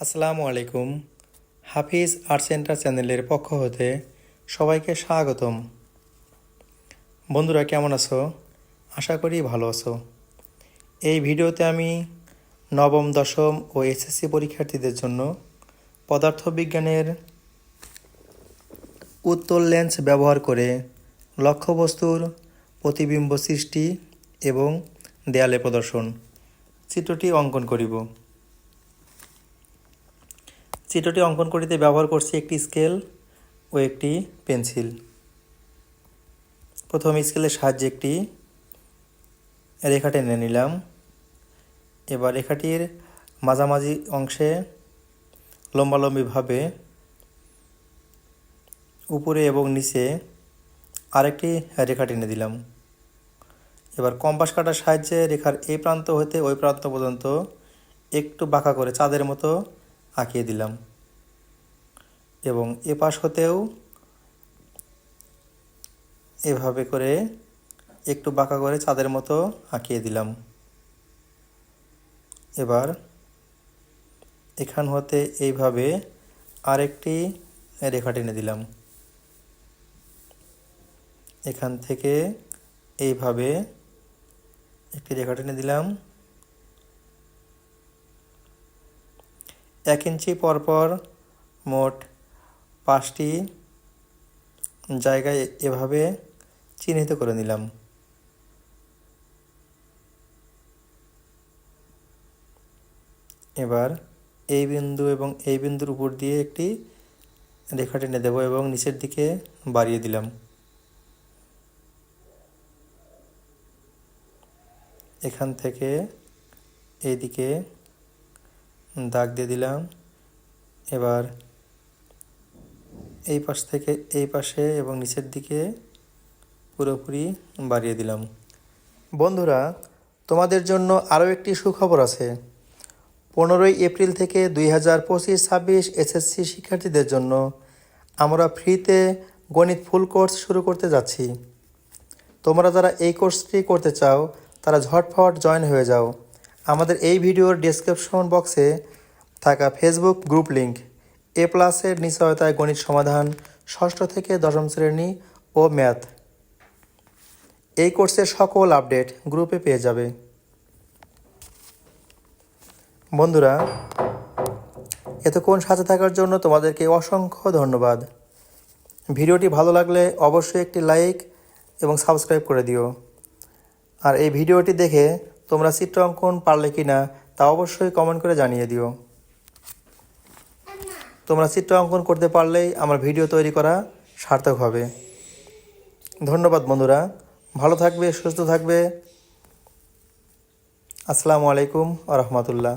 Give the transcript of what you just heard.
আসসালামু আলাইকুম। হাফিজ art centre চ্যানেলের পক্ষ হতে সবাইকে স্বাগতম। বন্ধুরা, কেমন আছো? আশা করি ভালো আছো। এই ভিডিওতে আমি নবম, দশম ও এসএসসি পরীক্ষার্থীদের জন্য পদার্থবিজ্ঞানের উত্তল লেন্স ব্যবহার করে লক্ষ্যবস্তুর প্রতিবিম্ব সৃষ্টি এবং দেয়ালে প্রদর্শন। চিত্রটি অঙ্কন করিব। চিত্রটি অঙ্কন করিতে ব্যবহার করছি একটি স্কেল ও একটি পেন্সিল। প্রথম স্কেলের সাহায্যে একটি রেখা টেনে নিলাম। এবার রেখাটির মাঝামাঝি অংশে লম্বালম্বিভাবে উপরে এবং নিচে আরেকটি রেখা টেনে দিলাম। এবার কম্পাস কাটার সাহায্যে রেখার এই প্রান্ত হতে ওই প্রান্ত পর্যন্ত একটু বাঁকা করে চাঁদের মতো আঁকিয়ে দিলাম। এবং এ পাশ হতেও এভাবে করে একটু বাঁকা করে চাঁদের মতো আঁকিয়ে দিলাম। এবার এখান হতে এইভাবে আরেকটি রেখা টেনে দিলাম। এখান থেকে এইভাবে একটি রেখা টেনে দিলাম। এক ইঞ্চি পরপর মোট পাঁচটি জায়গায় এভাবে চিহ্নিত করে নিলাম। এবার এই বিন্দু এবং এই বিন্দুর উপর দিয়ে একটি রেখা টেনে দেবো এবং নিচের দিকে বাড়িয়ে দিলাম। এখান থেকে এইদিকে দাগ দিয়ে দিলাম। এবার এই পাশ থেকে এই পাশে এবং নিচের দিকে পুরোপুরি বাড়িয়ে দিলাম। বন্ধুরা, তোমাদের জন্য আরও একটি সুখবর আছে। পনেরোই এপ্রিল থেকে দুই হাজার পঁচিশ ছাব্বিশ এসএসসি শিক্ষার্থীদের জন্য আমরা ফ্রিতে গণিত ফুল কোর্স শুরু করতে যাচ্ছি। তোমরা যারা এই কোর্সটি করতে চাও, তারা ঝটফট জয়েন হয়ে যাও। আমাদের এই ভিডিওর ডেসক্রিপশন বক্সে থাকা ফেসবুক গ্রুপ লিংক এ প্লাসের নিশ্চয়তায় গণিত সমাধান, ষষ্ঠ থেকে দশম শ্রেণি ও ম্যাথ এই কোর্সের সকল আপডেট গ্রুপে পেয়ে যাবে। বন্ধুরা, এতক্ষণ সাথে থাকার জন্য তোমাদেরকে অসংখ্য ধন্যবাদ। ভিডিওটি ভালো লাগলে অবশ্যই একটি লাইক এবং সাবস্ক্রাইব করে দিও। আর এই ভিডিওটি দেখে তোমরা চিত্র অঙ্কন পারলে কি না তা অবশ্যই কমেন্ট করে জানিয়ে দিও। তোমরা চিত্র অঙ্কন করতে পারলেই আমার ভিডিও তৈরি করা সার্থক হবে। ধন্যবাদ বন্ধুরা। ভালো থাকবে, সুস্থ থাকবে। আসসালামু আলাইকুম আ রহমতুল্লাহ।